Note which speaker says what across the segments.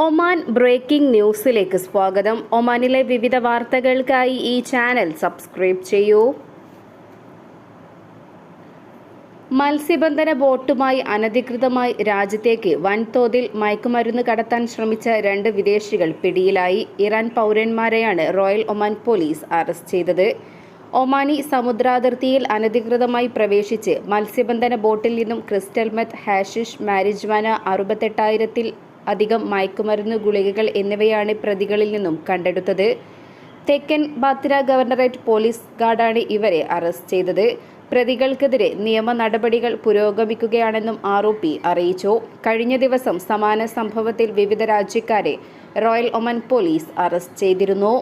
Speaker 1: Oman breaking ന്യൂസിലേക്ക് സ്വാഗതം. ഒമാനിലെ വിവിധ വാർത്തകൾക്കായി ഈ ചാനൽ സബ്സ്ക്രൈബ് ചെയ്യൂ. മത്സ്യബന്ധന ബോട്ടുമായി അനധികൃതമായി രാജ്യത്തേക്ക് വൻതോതിൽ മയക്കുമരുന്ന് കടത്താൻ ശ്രമിച്ച രണ്ട് വിദേശികൾ പിടിയിലായി. ഇറാൻ പൗരന്മാരെയാണ് റോയൽ ഒമാൻ പോലീസ് അറസ്റ്റ് ചെയ്തത്. ഒമാനി സമുദ്രാതിർത്തിയിൽ അനധികൃതമായി പ്രവേശിച്ച് മത്സ്യബന്ധന ബോട്ടിൽ നിന്നും ക്രിസ്റ്റൽ മെത്ത് ഹാഷിഷ് മാരിജ്വാന അറുപത്തെട്ടായിരത്തിൽ അധികം മയക്കുമരുന്ന് ഗുളികകൾ എന്നിവയാണ് പ്രതികളിൽ നിന്നും കണ്ടെടുത്തത്. തെക്കൻ ബാത്തിര ഗവർണറേറ്റ് പോലീസ് ഗാർഡാണ് ഇവരെ അറസ്റ്റ് ചെയ്തത്. പ്രതികൾക്കെതിരെ നിയമ നടപടികൾ പുരോഗമിക്കുകയാണെന്നും ആരോപി അറിയിച്ചു. കഴിഞ്ഞ ദിവസം സമാന സംഭവത്തിൽ വിവിധ രാജ്യക്കാരെ റോയൽ ഒമൻ പോലീസ് അറസ്റ്റ് ചെയ്തിരുന്നു.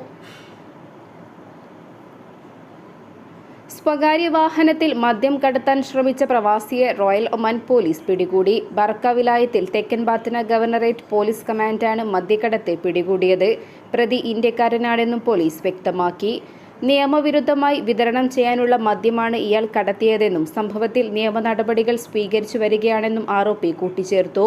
Speaker 1: സ്വകാര്യ വാഹനത്തിൽ മദ്യം കടത്താൻ ശ്രമിച്ച പ്രവാസിയെ റോയൽ ഒമാൻ പോലീസ് പിടികൂടി. ബർക്ക വിലായത്തിൽ തെക്കൻ ബാത്തിന ഗവർണറേറ്റ് പോലീസ് കമാൻഡാണ് മദ്യക്കടത്തെ പിടികൂടിയത്. പ്രതി ഇന്ത്യക്കാരനാണെന്നും പോലീസ് വ്യക്തമാക്കി. നിയമവിരുദ്ധമായി വിതരണം ചെയ്യാനുള്ള മദ്യമാണ് ഇയാൾ കടത്തിയതെന്നും സംഭവത്തിൽ നിയമ നടപടികൾ സ്വീകരിച്ചു വരികയാണെന്നും ആരോപി കൂട്ടിച്ചേർത്തു.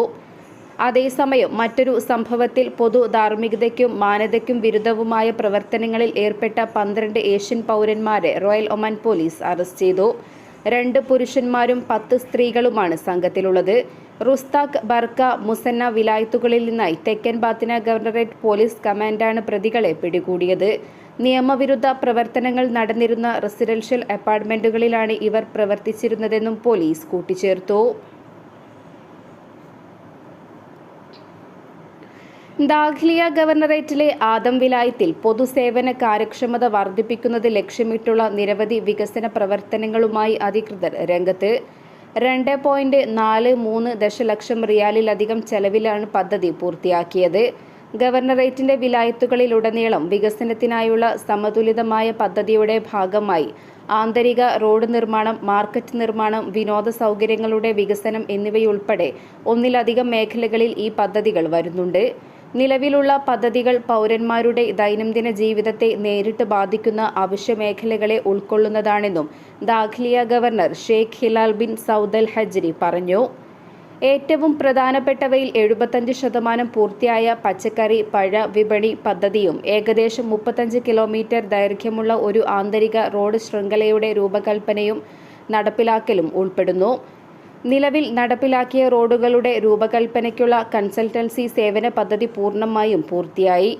Speaker 1: അതേസമയം മറ്റൊരു സംഭവത്തിൽ പൊതു ധാർമ്മികതയ്ക്കും മാനതയ്ക്കും വിരുദ്ധവുമായ പ്രവർത്തനങ്ങളിൽ ഏർപ്പെട്ട പന്ത്രണ്ട് ഏഷ്യൻ പൗരന്മാരെ റോയൽ ഒമാൻ പോലീസ് അറസ്റ്റ് ചെയ്തു. രണ്ട് പുരുഷന്മാരും പത്ത് സ്ത്രീകളുമാണ് സംഘത്തിലുള്ളത്. റുസ്താഖ് ബർക്ക മുസന്ന വിലായത്തുകളിൽ നിന്നായി തെക്കൻ ബാത്തിന ഗവർണറേറ്റ് പോലീസ് കമാൻഡാണ് പ്രതികളെ പിടികൂടിയത്. നിയമവിരുദ്ധ പ്രവർത്തനങ്ങൾ നടന്നിരുന്ന റെസിഡൻഷ്യൽ അപ്പാർട്ട്മെന്റുകളിലാണ് ഇവർ പ്രവർത്തിച്ചിരുന്നതെന്നും പോലീസ് കൂട്ടിച്ചേർത്തു. ദാഖ്ലിയ ഗവർണറേറ്റിലെ ആദം വിലായത്തിൽ പൊതുസേവന കാര്യക്ഷമത വർദ്ധിപ്പിക്കുന്നത് ലക്ഷ്യമിട്ടുള്ള നിരവധി വികസന പ്രവർത്തനങ്ങളുമായി അധികൃതർ രംഗത്ത്. രണ്ട് പോയിന്റ് നാല് മൂന്ന് ദശലക്ഷം റിയാലിലധികം ചെലവിലാണ് പദ്ധതി പൂർത്തിയാക്കിയത്. ഗവർണറേറ്റിന്റെ വിലായത്തുകളിലുടനീളം വികസനത്തിനായുള്ള സമതുലിതമായ പദ്ധതിയുടെ ഭാഗമായി ആന്തരിക റോഡ് നിർമ്മാണം മാർക്കറ്റ് നിർമ്മാണം വിനോദ സൗകര്യങ്ങളുടെ വികസനം എന്നിവയുൾപ്പെടെ ഒന്നിലധികം മേഖലകളിൽ ഈ പദ്ധതികൾ വരുന്നുണ്ട്. നിലവിലുള്ള പദ്ധതികൾ പൗരന്മാരുടെ ദൈനംദിന ജീവിതത്തെ നേരിട്ട് ബാധിക്കുന്ന അവശ്യ മേഖലകളെ ഉൾക്കൊള്ളുന്നതാണെന്നും Dakhliya governor Sheikh Hilal bin Saud al Hajri പറഞ്ഞു. ഏറ്റവും പ്രധാനപ്പെട്ടവയിൽ എഴുപത്തഞ്ച് ശതമാനം പൂർത്തിയായ പച്ചക്കറി പഴ വിപണി പദ്ധതിയും ഏകദേശം മുപ്പത്തഞ്ച് കിലോമീറ്റർ ദൈർഘ്യമുള്ള ഒരു ആന്തരിക റോഡ് ശൃംഖലയുടെ രൂപകൽപ്പനയും നടപ്പിലാക്കലും ഉൾപ്പെടുന്നു. നിലവിൽ നടപ്പിലാക്കിയ റോഡുകളുടെ രൂപകൽപ്പനയ്ക്കുള്ള കൺസൾട്ടൻസി സേവന പദ്ധതി പൂർണമായും പൂർത്തിയായി.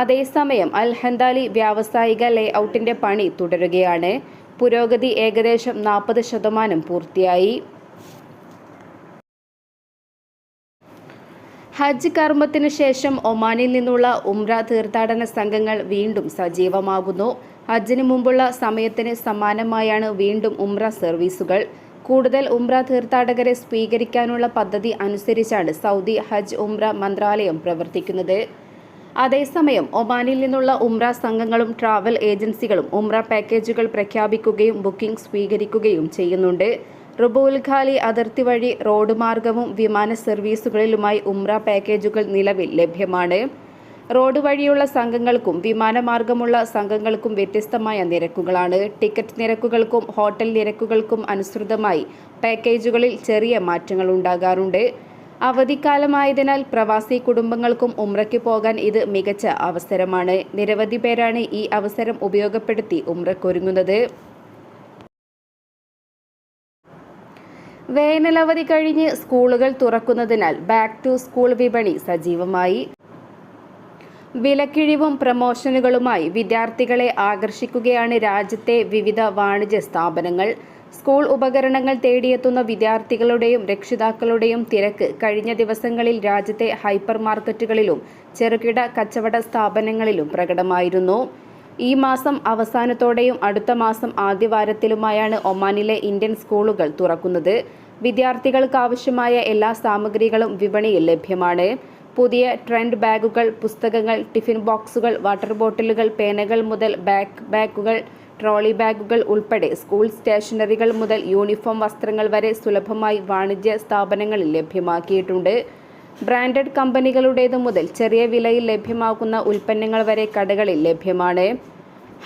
Speaker 1: അതേസമയം അൽ ഹന്താലി വ്യാവസായിക ലേഔട്ടിന്റെ പണി തുടരുകയാണ്. പുരോഗതി ഏകദേശം നാൽപ്പത് ശതമാനം പൂർത്തിയായി. ഹജ്ജ് കർമ്മത്തിനു ശേഷം ഒമാനിൽ നിന്നുള്ള ഉംറ തീർത്ഥാടന സംഘങ്ങൾ വീണ്ടും സജീവമാകുന്നു. ഹജ്ജിന് മുമ്പുള്ള സമയത്തിന് സമാനമായാണ് വീണ്ടും ഉംറ സർവീസുകൾ. കൂടുതൽ ഉംറ തീർത്ഥാടകരെ സ്വീകരിക്കാനുള്ള പദ്ധതി അനുസരിച്ചാണ് സൗദി ഹജ്ജ് ഉംറ മന്ത്രാലയം പ്രവർത്തിക്കുന്നത്. അതേസമയം ഒമാനിൽ നിന്നുള്ള ഉംറ സംഘങ്ങളും ട്രാവൽ ഏജൻസികളും ഉംറ പാക്കേജുകൾ പ്രഖ്യാപിക്കുകയും ബുക്കിംഗ് സ്വീകരിക്കുകയും ചെയ്യുന്നുണ്ട്. റുബുൽ ഖാലി അതിർത്തി വഴി റോഡ് മാർഗവും വിമാന സർവീസുകളിലുമായി ഉംറ പാക്കേജുകൾ നിലവിൽ ലഭ്യമാണ്. റോഡ് വഴിയുള്ള സംഘങ്ങൾക്കും വിമാനമാർഗമുള്ള സംഘങ്ങൾക്കും വ്യത്യസ്തമായ നിരക്കുകളാണ്. ടിക്കറ്റ് നിരക്കുകൾക്കും ഹോട്ടൽ നിരക്കുകൾക്കും അനുസൃതമായി പാക്കേജുകളിൽ ചെറിയ മാറ്റങ്ങൾ ഉണ്ടാകാറുണ്ട്. അവധിക്കാലമായതിനാൽ പ്രവാസി കുടുംബങ്ങൾക്കും ഉമ്രയ്ക്ക് പോകാൻ ഇത് മികച്ച അവസരമാണ്. നിരവധി പേരാണ് ഈ അവസരം ഉപയോഗപ്പെടുത്തി ഉമ്രക്കൊരുങ്ങുന്നത്. വേനലവധി കഴിഞ്ഞ് സ്കൂളുകൾ തുറക്കുന്നതിനാൽ ബാക്ക് ടു സ്കൂൾ വിപണി സജീവമായി. വിലക്കിഴിവും പ്രമോഷനുകളുമായി വിദ്യാർത്ഥികളെ ആകർഷിക്കുകയാണ് രാജ്യത്തെ വിവിധ വാണിജ്യ സ്ഥാപനങ്ങൾ. സ്കൂൾ ഉപകരണങ്ങൾ തേടിയെത്തുന്ന വിദ്യാർത്ഥികളുടെയും രക്ഷിതാക്കളുടെയും തിരക്ക് കഴിഞ്ഞ ദിവസങ്ങളിൽ രാജ്യത്തെ ഹൈപ്പർ മാർക്കറ്റുകളിലും ചെറുകിട കച്ചവട സ്ഥാപനങ്ങളിലും പ്രകടമായിരുന്നു. ഈ മാസം അവസാനത്തോടെയും അടുത്ത മാസം ആദ്യവാരത്തിലുമായാണ് ഒമാനിലെ ഇന്ത്യൻ സ്കൂളുകൾ തുറക്കുന്നത്. വിദ്യാർത്ഥികൾക്കാവശ്യമായ എല്ലാ സാമഗ്രികളും വിപണിയിൽ ലഭ്യമാണ്. പുതിയ ട്രെൻഡ് ബാഗുകൾ പുസ്തകങ്ങൾ ടിഫിൻ ബോക്സുകൾ വാട്ടർ ബോട്ടിലുകൾ പേനകൾ മുതൽ ബാക്ക് ബാഗുകൾ ട്രോളി ബാഗുകൾ ഉൾപ്പെടെ സ്കൂൾ സ്റ്റേഷനറികൾ മുതൽ യൂണിഫോം വസ്ത്രങ്ങൾ വരെ സുലഭമായി വാണിജ്യ സ്ഥാപനങ്ങളിൽ ലഭ്യമാക്കിയിട്ടുണ്ട്. ബ്രാൻഡഡ് കമ്പനികളുടേതു മുതൽ ചെറിയ വിലയിൽ ലഭ്യമാകുന്ന ഉൽപ്പന്നങ്ങൾ വരെ കടകളിൽ ലഭ്യമാണ്.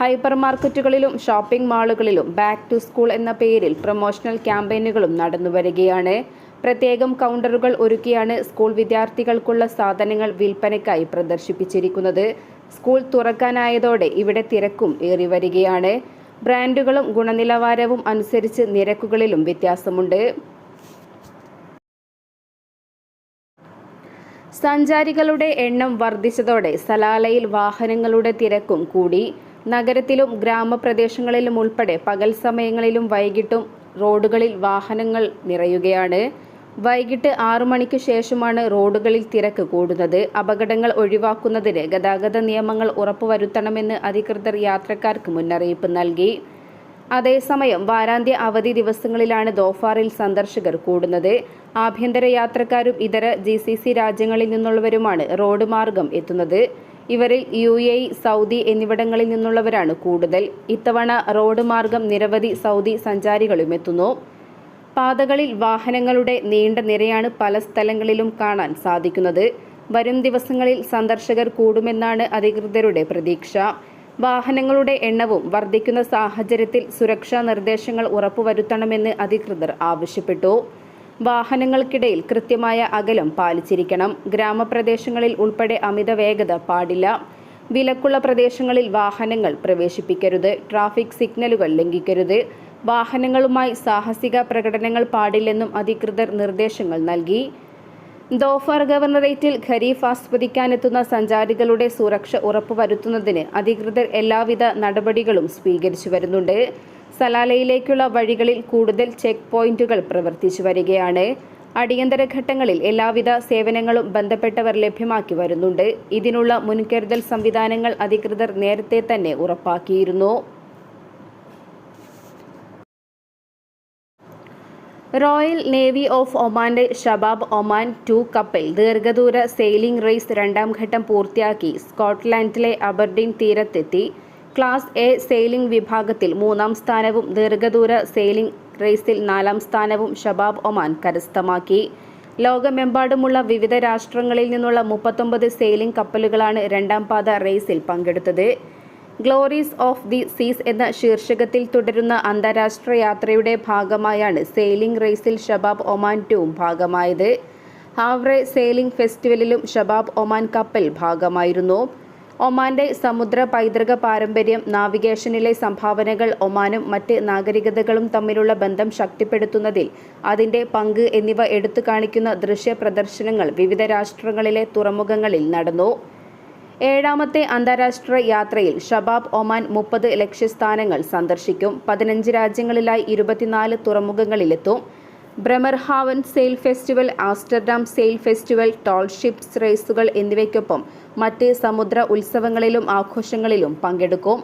Speaker 1: ഹൈപ്പർ മാർക്കറ്റുകളിലും ഷോപ്പിംഗ് മാളുകളിലും ബാക്ക് ടു സ്കൂൾ എന്ന പേരിൽ പ്രൊമോഷണൽ ക്യാമ്പയിനുകളും നടന്നുവരികയാണ്. പ്രത്യേകം കൗണ്ടറുകൾ ഒരുക്കിയാണ് സ്കൂൾ വിദ്യാർത്ഥികൾക്കുള്ള സാധനങ്ങൾ വിൽപ്പനയ്ക്കായി പ്രദർശിപ്പിച്ചിരിക്കുന്നത്. സ്കൂൾ തുറക്കാനായതോടെ ഇവിടെ തിരക്കും ഏറി വരികയാണ്. ബ്രാൻഡുകളും ഗുണനിലവാരവും അനുസരിച്ച് നിരക്കുകളിലും വ്യത്യാസമുണ്ട്. സഞ്ചാരികളുടെ എണ്ണം വർദ്ധിച്ചതോടെ സലാലയിൽ വാഹനങ്ങളുടെ തിരക്കും കൂടി. നഗരത്തിലും ഗ്രാമപ്രദേശങ്ങളിലും ഉൾപ്പെടെ പകൽ സമയങ്ങളിലും വൈകിട്ടും റോഡുകളിൽ വാഹനങ്ങൾ നിറയുകയാണ്. വൈകിട്ട് ആറു മണിക്ക് ശേഷമാണ് റോഡുകളിൽ തിരക്ക് കൂടുന്നത്. അപകടങ്ങൾ ഒഴിവാക്കുന്നതിന് ഗതാഗത നിയമങ്ങൾ ഉറപ്പുവരുത്തണമെന്ന് അധികൃതർ യാത്രക്കാർക്ക് മുന്നറിയിപ്പ് നൽകി. അതേസമയം വാരാന്ത്യ അവധി ദിവസങ്ങളിലാണ് ദോഫാറിൽ സന്ദർശകർ കൂടുന്നത്. ആഭ്യന്തര യാത്രക്കാരും ഇതര ജി സി സി രാജ്യങ്ങളിൽ നിന്നുള്ളവരുമാണ് റോഡ് മാർഗം എത്തുന്നത്. ഇവരിൽ യു എ സൗദി എന്നിവിടങ്ങളിൽ നിന്നുള്ളവരാണ് കൂടുതൽ. ഇത്തവണ റോഡ് മാർഗം നിരവധി സൗദി സഞ്ചാരികളും എത്തുന്നു. പാതകളിൽ വാഹനങ്ങളുടെ നീണ്ട നിരയാണ് പല സ്ഥലങ്ങളിലും കാണാൻ സാധിക്കുന്നത്. വരും ദിവസങ്ങളിൽ സന്ദർശകർ കൂടുമെന്നാണ് അധികൃതരുടെ പ്രതീക്ഷ. വാഹനങ്ങളുടെ എണ്ണവും വർദ്ധിക്കുന്ന സാഹചര്യത്തിൽ സുരക്ഷാ നിർദ്ദേശങ്ങൾ ഉറപ്പുവരുത്തണമെന്ന് അധികൃതർ ആവശ്യപ്പെട്ടു. വാഹനങ്ങൾക്കിടയിൽ കൃത്യമായ അകലം പാലിച്ചിരിക്കണം. ഗ്രാമപ്രദേശങ്ങളിൽ ഉൾപ്പെടെ അമിത വേഗത പാടില്ല. വിലക്കുള്ള പ്രദേശങ്ങളിൽ വാഹനങ്ങൾ പ്രവേശിപ്പിക്കരുത്. ട്രാഫിക് സിഗ്നലുകൾ ലംഘിക്കരുത്. വാഹനങ്ങളുമായി സാഹസിക പ്രകടനങ്ങൾ പാടില്ലെന്നും അധികൃതർ നിർദ്ദേശങ്ങൾ നൽകി. ദോഫർ ഗവർണറേറ്റിൽ ഖരീഫ് ആസ്വദിക്കാനെത്തുന്ന സഞ്ചാരികളുടെ സുരക്ഷ ഉറപ്പുവരുത്തുന്നതിന് അധികൃതർ എല്ലാവിധ നടപടികളും സ്വീകരിച്ചു വരുന്നുണ്ട്. സലാലയിലേക്കുള്ള വഴികളിൽ കൂടുതൽ ചെക്ക് പോയിന്റുകൾ പ്രവർത്തിച്ചു വരികയാണ്. അടിയന്തര ഘട്ടങ്ങളിൽ എല്ലാവിധ സേവനങ്ങളും ബന്ധപ്പെട്ടവർ ലഭ്യമാക്കി വരുന്നുണ്ട്. ഇതിനുള്ള മുൻകരുതൽ സംവിധാനങ്ങൾ അധികൃതർ നേരത്തെ തന്നെ ഉറപ്പാക്കിയിരുന്നു. റോയൽ നേവി ഓഫ് ഒമാന്റെ ഷബാബ് ഒമാൻ ടു കപ്പൽ ദീർഘദൂര സെയിലിംഗ് റേസ് രണ്ടാം ഘട്ടം പൂർത്തിയാക്കി സ്കോട്ട്ലാൻഡിലെ അബർഡീൻ തീരത്തെത്തി. ക്ലാസ് എ സെയിലിംഗ് വിഭാഗത്തിൽ മൂന്നാം സ്ഥാനവും ദീർഘദൂര സെയിലിംഗ് റേസിൽ നാലാം സ്ഥാനവും ഷബാബ് ഒമാൻ കരസ്ഥമാക്കി. ലോകമെമ്പാടുമുള്ള വിവിധ രാഷ്ട്രങ്ങളിൽ നിന്നുള്ള മുപ്പത്തൊമ്പത് സെയിലിംഗ് കപ്പലുകളാണ് രണ്ടാം പാത റേസിൽ പങ്കെടുത്തത്. ഗ്ലോറീസ് ഓഫ് ദി സീസ് എന്ന ശീർഷകത്തിൽ തുടരുന്ന അന്താരാഷ്ട്ര യാത്രയുടെ ഭാഗമായാണ് സെയിലിംഗ് റേസിൽ ഷബാബ് ഒമാൻ ടൂം ഭാഗമായത്. ഹാവ്രെ സെയിലിംഗ് ഫെസ്റ്റിവലിലും ഷബാബ് ഒമാൻ കപ്പൽ ഭാഗമായിരുന്നു. ഒമാന്റെ സമുദ്ര പൈതൃക പാരമ്പര്യം നാവിഗേഷനിലെ സംഭാവനകൾ ഒമാനും മറ്റ് നാഗരികതകളും തമ്മിലുള്ള ബന്ധം ശക്തിപ്പെടുത്തുന്നതിൽ അതിന്റെ പങ്ക് എന്നിവ എടുത്തു കാണിക്കുന്ന ദൃശ്യ പ്രദർശനങ്ങൾ വിവിധ രാഷ്ട്രങ്ങളിലെ തുറമുഖങ്ങളിൽ നടന്നു. ഏഴാമത്തെ അന്താരാഷ്ട്ര യാത്രയിൽ ഷബാബ് ഒമാൻ മുപ്പത് ലക്ഷ്യസ്ഥാനങ്ങൾ സന്ദർശിക്കും. പതിനഞ്ച് രാജ്യങ്ങളിലായി ഇരുപത്തിനാല് തുറമുഖങ്ങളിലെത്തും. Bremerhaven sail festival Amsterdam sail festival tall ships റേസുകൾ എന്നിവയ്ക്കൊപ്പം മറ്റ് സമുദ്ര ഉത്സവങ്ങളിലും ആഘോഷങ്ങളിലും പങ്കെടുക്കും.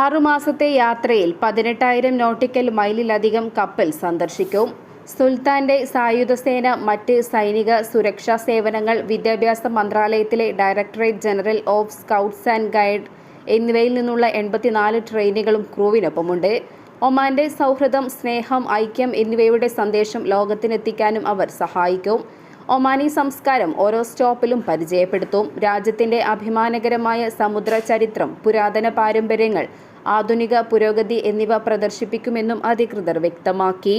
Speaker 1: ആറുമാസത്തെ യാത്രയിൽ പതിനെട്ടായിരം നോട്ടിക്കൽ മൈലിലധികം കപ്പൽ സന്ദർശിക്കും. സുൽത്താന്റെ സായുധസേന മറ്റ് സൈനിക സുരക്ഷാ സേവനങ്ങൾ വിദ്യാഭ്യാസ മന്ത്രാലയത്തിലെ directorate general of scouts and guide എന്നിവയിൽ നിന്നുള്ള എൺപത്തിനാല് ട്രെയിനുകളും ക്രൂവിനൊപ്പമുണ്ട്. ഒമാന്റെ സൗഹൃദം സ്നേഹം ഐക്യം എന്നിവയുടെ സന്ദേശം ലോകത്തിനെത്തിക്കാനും അവർ സഹായിക്കും. ഒമാനി സംസ്കാരം ഓരോ സ്റ്റോപ്പിലും പരിചയപ്പെടുത്തും. രാജ്യത്തിന്റെ അഭിമാനകരമായ സമുദ്ര ചരിത്രം പുരാതന പാരമ്പര്യങ്ങൾ ആധുനിക പുരോഗതി എന്നിവ പ്രദർശിപ്പിക്കുമെന്നും അധികൃതർ വ്യക്തമാക്കി.